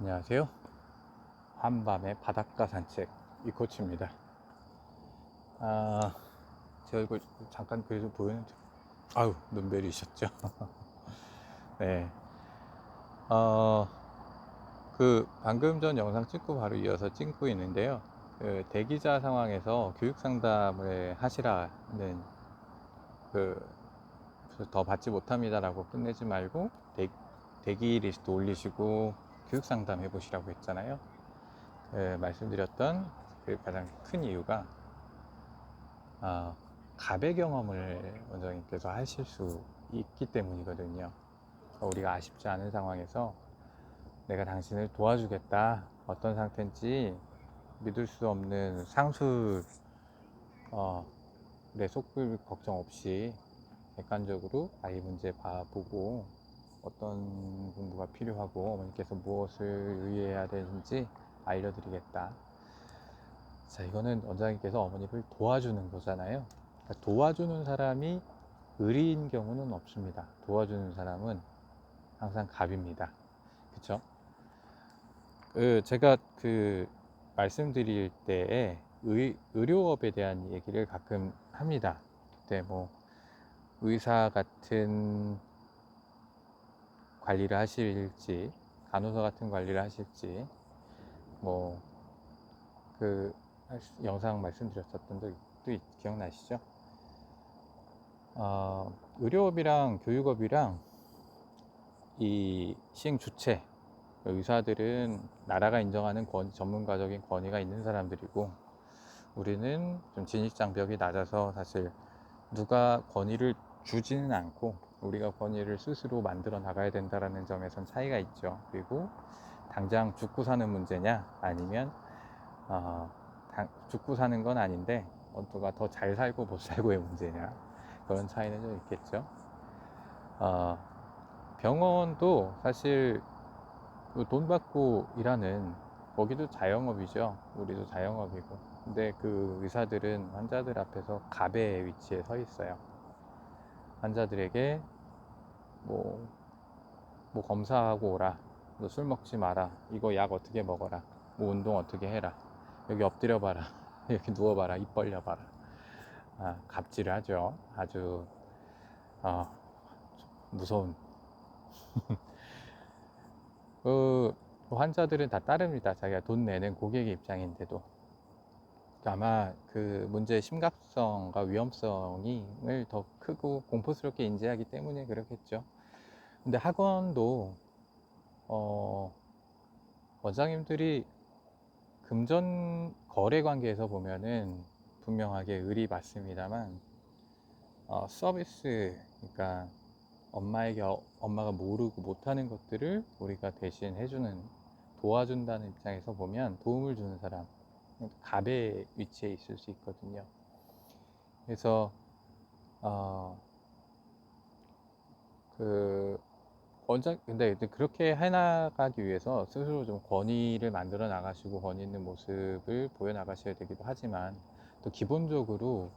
안녕하세요. 한밤의 바닷가 산책 이코치입니다. 아, 제 얼굴 잠깐 그래도 보이는데, 아유 눈베리셨죠? 네. 어, 그 방금 전 영상 찍고 바로 이어서 찍고 있는데요. 그 대기자 상황에서 교육 상담을 하시라는 그더 받지 못합니다라고 끝내지 말고 대, 대기 리스트 올리시고 교육 상담 해보시라고 했잖아요. 그 말씀드렸던 그 가장 큰 이유가 아, 갑의 경험을 원장님께서 하실 수 있기 때문이거든요. 우리가 아쉽지 않은 상황에서 내가 당신을 도와주겠다. 어떤 상태인지 믿을 수 없는 상술 어, 내 속불 걱정 없이 객관적으로 아이 문제 봐보고 어떤 공부가 필요하고 어머니께서 무엇을 의해야 되는지 알려드리겠다. 자, 이거는 원장님께서 어머니를 도와주는 거잖아요. 그러니까 도와주는 사람이 의리인 경우는 없습니다. 도와주는 사람은 항상 갑입니다. 그쵸? 그 제가 그 말씀드릴 때에 의, 의료업에 대한 얘기를 가끔 합니다. 그때 뭐 의사 같은 관리를 하실지 간호사 같은 관리를 하실지 뭐 그 영상 말씀드렸었던 도 있- 기억나시죠? 어, 의료업이랑 교육업이랑 이 시행 주체 의사들은 나라가 인정하는 권, 전문가적인 권위가 있는 사람들이고 우리는 좀 진입 장벽이 낮아서 사실 누가 권위를 주지는 않고 우리가 권위를 스스로 만들어 나가야 된다라는 점에선 차이가 있죠. 그리고 당장 죽고 사는 문제냐 아니면 어, 당- 죽고 사는 건 아닌데 누가 더 잘 살고 못 살고의 문제냐 그런 차이는 좀 있겠죠. 어, 병원도 사실 그돈 받고 일하는 거기도 자영업이죠. 우리도 자영업이고. 근데 그 의사들은 환자들 앞에서 갑의 위치에 서 있어요. 환자들에게 뭐, 뭐 검사하고 오라. 너 술 먹지 마라. 이거 약 어떻게 먹어라. 뭐 운동 어떻게 해라. 여기 엎드려 봐라. 여기 누워 봐라. 입 벌려 봐라. 아, 갑질을 하죠. 아주 어, 무서운 그 환자들은 다 따릅니다. 자기가 돈 내는 고객의 입장인데도 아마 그 문제의 심각성과 위험성을 더 크고 공포스럽게 인지하기 때문에 그렇겠죠. 근데 학원도 어, 원장님들이 금전 거래 관계에서 보면은 분명하게 의리 맞습니다만 어, 서비스 그러니까 엄마에게 어- 엄마가 모르고 못하는 것들을 우리가 대신 해주는 도와준다는 입장에서 보면 도움을 주는 사람 갑의 위치에 있을 수 있거든요. 그래서 어, 그 원장 근데 그렇게 해나가기 위해서 스스로 좀 권위를 만들어 나가시고 권위 있는 모습을 보여 나가셔야 되기도 하지만 또 기본적으로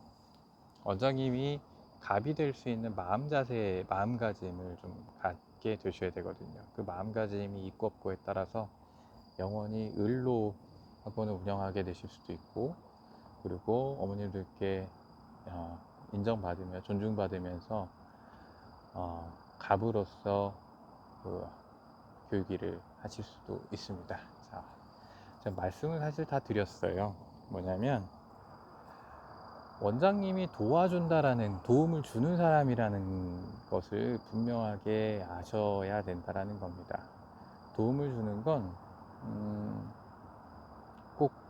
원장님이 갑이 될 수 있는 마음 자세, 마음가짐을 좀 갖게 되셔야 되거든요. 그 마음가짐이 있고 없고에 따라서 영원히 을로 학원을 운영하게 되실 수도 있고, 그리고 어머님들께 어, 인정받으며 존중받으면서 어, 갑으로서 그 교육일을 하실 수도 있습니다. 자, 제가 말씀을 사실 다 드렸어요. 뭐냐면 원장님이 도와준다라는 도움을 주는 사람이라는 것을 분명하게 아셔야 된다라는 겁니다. 도움을 주는 건, 음, 꼭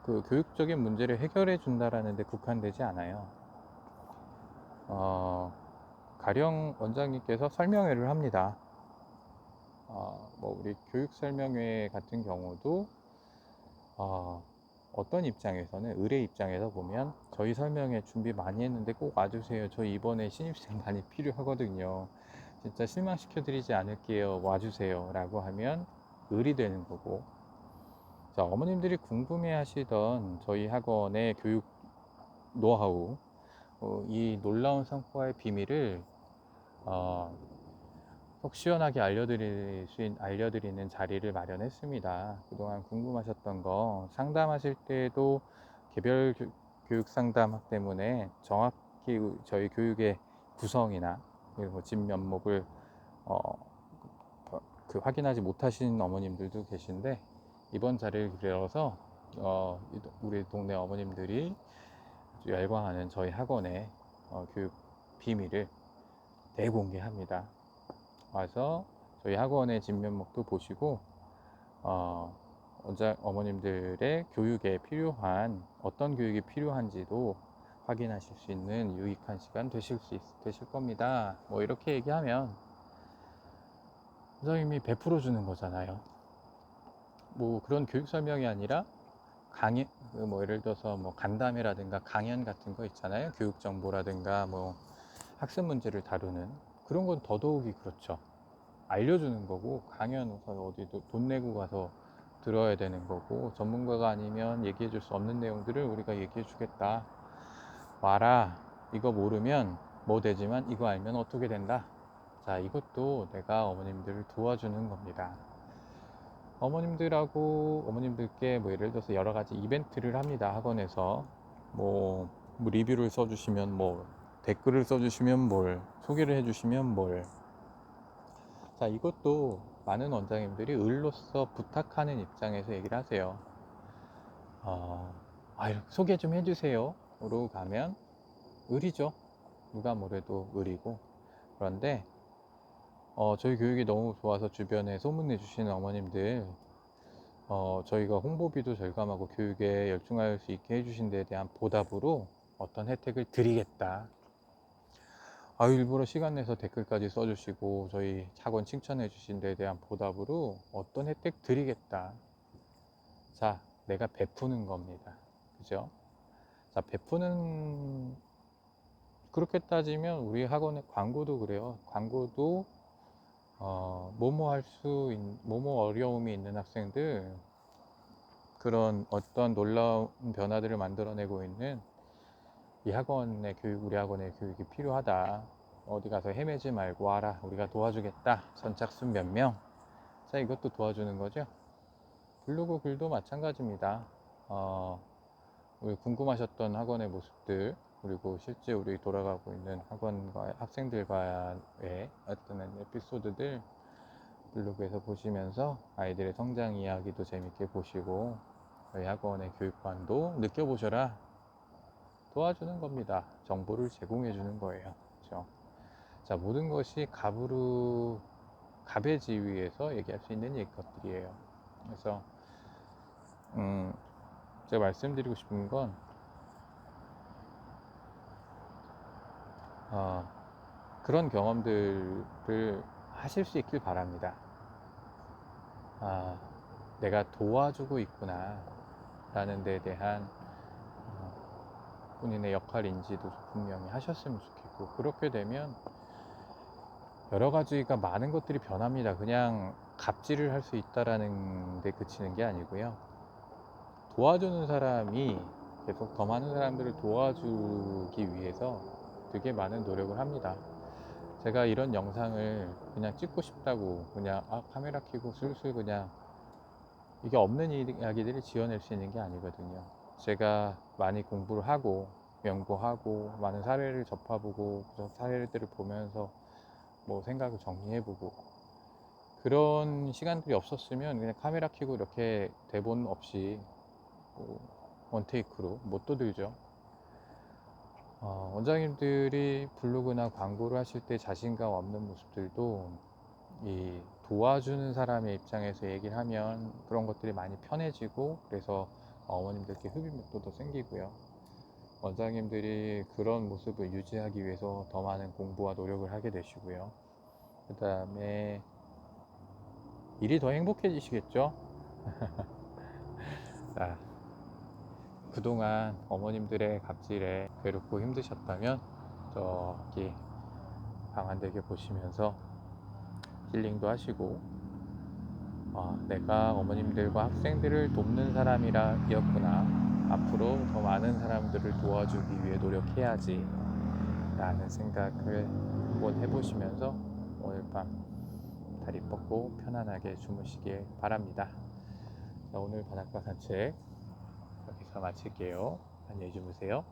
그 교육적인 문제를 해결해 준다라는 데 국한되지 않아요. 어, 가령 원장님께서 설명회를 합니다. 어, 뭐 우리 교육 설명회 같은 경우도 어, 어떤 입장에서는 의뢰 입장에서 보면 저희 설명회 준비 많이 했는데 꼭 와주세요. 저 이번에 신입생 많이 필요하거든요. 진짜 실망시켜 드리지 않을게요. 와주세요. 라고 하면 을이 되는 거고. 자, 어머님들이 궁금해 하시던 저희 학원의 교육 노하우, 어, 이 놀라운 성과의 비밀을 어, 속 시원하게 알려드릴 수 있, 알려드리는 자리를 마련했습니다. 그동안 궁금하셨던 거 상담하실 때도 개별 교, 교육 상담 때문에 정확히 저희 교육의 구성이나 그리고 진면목을 어, 그 확인하지 못하신 어머님들도 계신데 이번 자리를 빌어서 어, 우리 동네 어머님들이 열광하는 저희 학원의 어, 교육 비밀을 대공개합니다. 와서 저희 학원의 진면목도 보시고 어, 원장 어머님들의 교육에 필요한 어떤 교육이 필요한지도 확인하실 수 있는 유익한 시간 되실 수 있, 되실 겁니다. 뭐 이렇게 얘기하면 선생님이 베풀어 주는 거잖아요. 뭐 그런 교육 설명이 아니라 강의 그뭐 예를 들어서 뭐 간담회라든가 강연 같은 거 있잖아요. 교육 정보라든가 뭐 학습 문제를 다루는 그런 건 더더욱이 그렇죠. 알려주는 거고 강연 어디도 돈 내고 가서 들어야 되는 거고 전문가가 아니면 얘기해 줄 수 없는 내용들을 우리가 얘기해 주겠다. 와라. 이거 모르면 뭐 되지만 이거 알면 어떻게 된다. 자, 이것도 내가 어머님들을 도와주는 겁니다. 어머님들하고 어머님들께 뭐 예를 들어서 여러 가지 이벤트를 합니다. 학원에서 뭐, 뭐 리뷰를 써주시면 뭐 댓글을 써주시면 뭘 소개를 해주시면 뭘. 자, 이것도 많은 원장님들이 을로서 부탁하는 입장에서 얘기를 하세요. 어, 아, 이렇게 소개 좀 해주세요.로 가면 을이죠. 누가 뭐래도 을이고. 그런데 어, 저희 교육이 너무 좋아서 주변에 소문내 주시는 어머님들, 어, 저희가 홍보비도 절감하고 교육에 열중할 수 있게 해주신 데에 대한 보답으로 어떤 혜택을 드리겠다. 아, 일부러 시간 내서 댓글까지 써주시고, 저희 학원 칭찬해 주신 데에 대한 보답으로 어떤 혜택 드리겠다. 자, 내가 베푸는 겁니다. 그죠? 자, 베푸는, 그렇게 따지면 우리 학원의 광고도 그래요. 광고도 어, 뭐뭐 할 수, 뭐뭐 어려움이 있는 학생들, 그런 어떤 놀라운 변화들을 만들어내고 있는 이 학원의 교육, 우리 학원의 교육이 필요하다. 어디 가서 헤매지 말고 와라. 우리가 도와주겠다. 선착순 몇 명. 자, 이것도 도와주는 거죠. 블로그 글도 마찬가지입니다. 어, 우리 궁금하셨던 학원의 모습들, 그리고 실제 우리 돌아가고 있는 학원과 학생들과의 어떤 에피소드들 블로그에서 보시면서 아이들의 성장 이야기도 재밌게 보시고 저희 학원의 교육관도 느껴보셔라 도와주는 겁니다. 정보를 제공해 주는 거예요. 그렇죠? 자 모든 것이 갑으로 갑의 지위에서 얘기할 수 있는 것들이에요. 그래서 음, 제가 말씀드리고 싶은 건 어, 그런 경험들을 하실 수 있길 바랍니다. 아, 내가 도와주고 있구나 라는 데 대한 어, 본인의 역할 인지도 분명히 하셨으면 좋겠고 그렇게 되면 여러 가지가 많은 것들이 변합니다. 그냥 갑질을 할 수 있다라는 데 그치는 게 아니고요. 도와주는 사람이 계속 더 많은 사람들을 도와주기 위해서 되게 많은 노력을 합니다. 제가 이런 영상을 그냥 찍고 싶다고 그냥 아, 카메라 켜고 슬슬 그냥 이게 없는 이야기들을 지어낼 수 있는 게 아니거든요. 제가 많이 공부를 하고 연구하고 많은 사례를 접해보고 그 사례들을 보면서 뭐 생각을 정리해보고 그런 시간들이 없었으면 그냥 카메라 켜고 이렇게 대본 없이 뭐 원테이크로 못 떠들죠. 어, 원장님들이 블로그나 광고를 하실 때 자신감 없는 모습들도 이 도와주는 사람의 입장에서 얘기를 하면 그런 것들이 많이 편해지고 그래서 어머님들께 흡입력도 생기고요. 원장님들이 그런 모습을 유지하기 위해서 더 많은 공부와 노력을 하게 되시고요. 그 다음에 일이 더 행복해지시겠죠? 자, 그동안 어머님들의 갑질에 괴롭고 힘드셨다면 저기 방한대교 보시면서 힐링도 하시고 아, 내가 어머님들과 학생들을 돕는 사람이라였구나 앞으로 더 많은 사람들을 도와주기 위해 노력해야지 라는 생각을 한번 해보시면서 오늘 밤 다리 뻗고 편안하게 주무시길 바랍니다. 자, 오늘 바닷가 산책 여기서 마칠게요. 안녕히 주무세요.